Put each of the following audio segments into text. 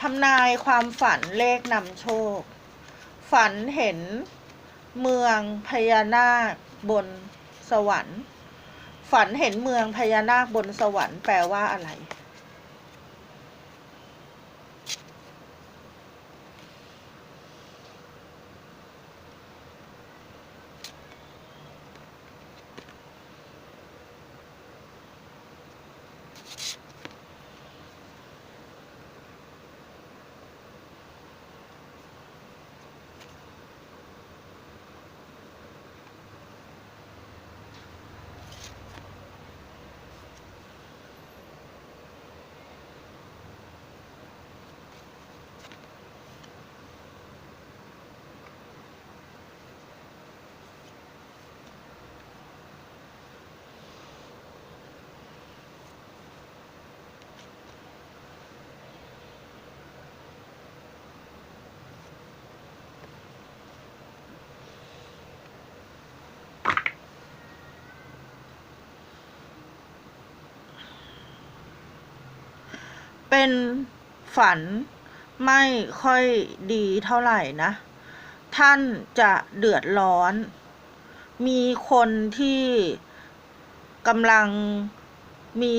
ทำนายความฝันเลขนำโชค ฝันเห็นเมืองพญานาคบนสวรรค์ ฝันเห็นเมืองพญานาคบนสวรรค์แปลว่าอะไร เป็นฝันไม่ค่อยดีเท่าไหร่นะ ท่านจะเดือดร้อน มีคนที่กำลังมี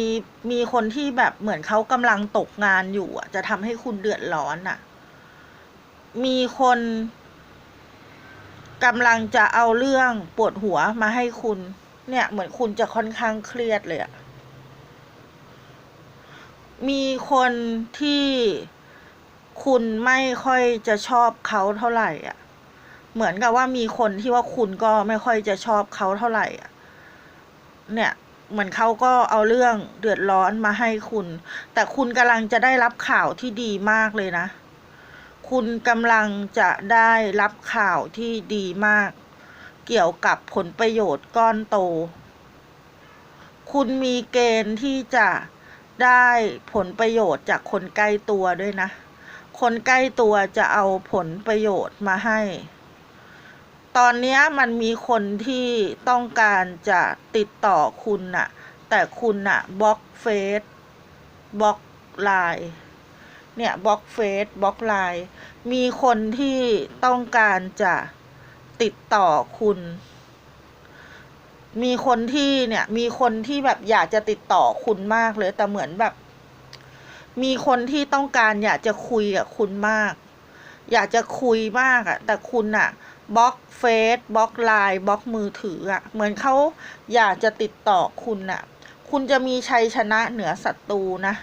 มีคนที่แบบเหมือนเขากำลังตกงานอยู่อะจะทำให้คุณเดือดร้อนอะมีคนกำลังจะเอาเรื่องปวดหัวมาให้คุณ เนี่ยเหมือนคุณจะค่อนข้างเครียดเลยอะ มีคนที่คุณไม่ค่อยจะชอบเขาเท่าไหร่อะ เหมือนกับว่ามีคนที่ว่าคุณก็ไม่ค่อยจะชอบเขาเท่าไหร่อะ เนี่ยเหมือนเขาก็เอาเรื่องเดือดร้อนมาให้คุณ แต่คุณกำลังจะได้รับข่าวที่ดีมากเลยนะ คุณกำลังจะได้รับข่าวที่ดีมาก เกี่ยวกับผลประโยชน์ก้อนโต คุณมีเกณฑ์ที่จะ ได้ผลประโยชน์จากคนใกล้ตัวด้วยนะ คนใกล้ตัวจะเอาผลประโยชน์มาให้ ตอนนี้มันมีคนที่ต้องการจะติดต่อคุณน่ะ แต่คุณน่ะบล็อกเฟซบล็อกไลน์เนี่ยบล็อกเฟซบล็อกไลน์มีคนที่ต้องการจะติดต่อคุณ มีคนที่เนี่ย มีคนที่แบบอยากจะติดต่อคุณมากเลย แต่เหมือนแบบ มีคนที่ต้องการอยากจะคุยกับคุณมาก อยากจะคุยมากอะแต่คุณอะบล็อกเฟซบล็อกไลน์บล็อกมือถืออะเหมือนเขาอยากจะติดต่อคุณอะคุณจะมีชัยชนะเหนือศัตรูนะ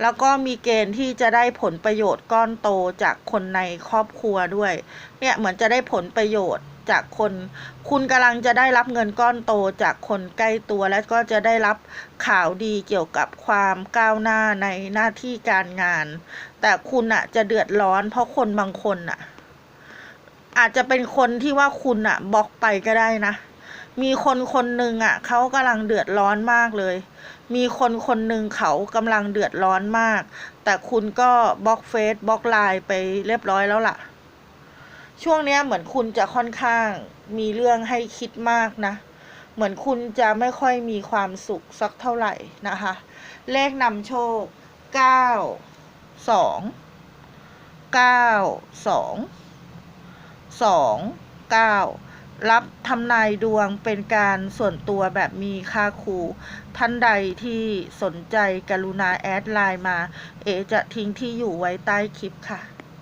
แล้วก็มีเกณฑ์ที่จะได้ผลประโยชน์ก้อนโตจากคนในครอบครัวด้วย เนี่ยเหมือนจะได้ผลประโยชน์ จากคน คุณกำลังจะได้รับเงินก้อนโตจากคนใกล้ตัวและก็จะได้รับข่าวดีเกี่ยวกับความก้าวหน้าในหน้าที่การงาน แต่คุณอะจะเดือดร้อนเพราะคนบางคนอะอาจจะเป็นคนที่ว่าคุณอะบล็อกไปก็ได้นะ มีคนคนหนึ่งอะเขากำลังเดือดร้อนมากเลย มีคนคนหนึ่งเขากำลังเดือดร้อนมาก แต่คุณก็บล็อกเฟซบล็อกไลน์ไปเรียบร้อยแล้วล่ะ ช่วงเนี้ยเหมือนคุณจะค่อนข้างมีเรื่องให้คิดมากนะ เหมือนคุณจะไม่ค่อยมีความสุขสักเท่าไหร่นะคะ เลขนำโชคเก้าสองเก้าสองสองเก้ารับทำนายดวงเป็นการส่วนตัวแบบมีค่าครูท่านใดที่สนใจกรุณาแอดไลน์มา เอจะทิ้งที่อยู่ไว้ใต้คลิปค่ะ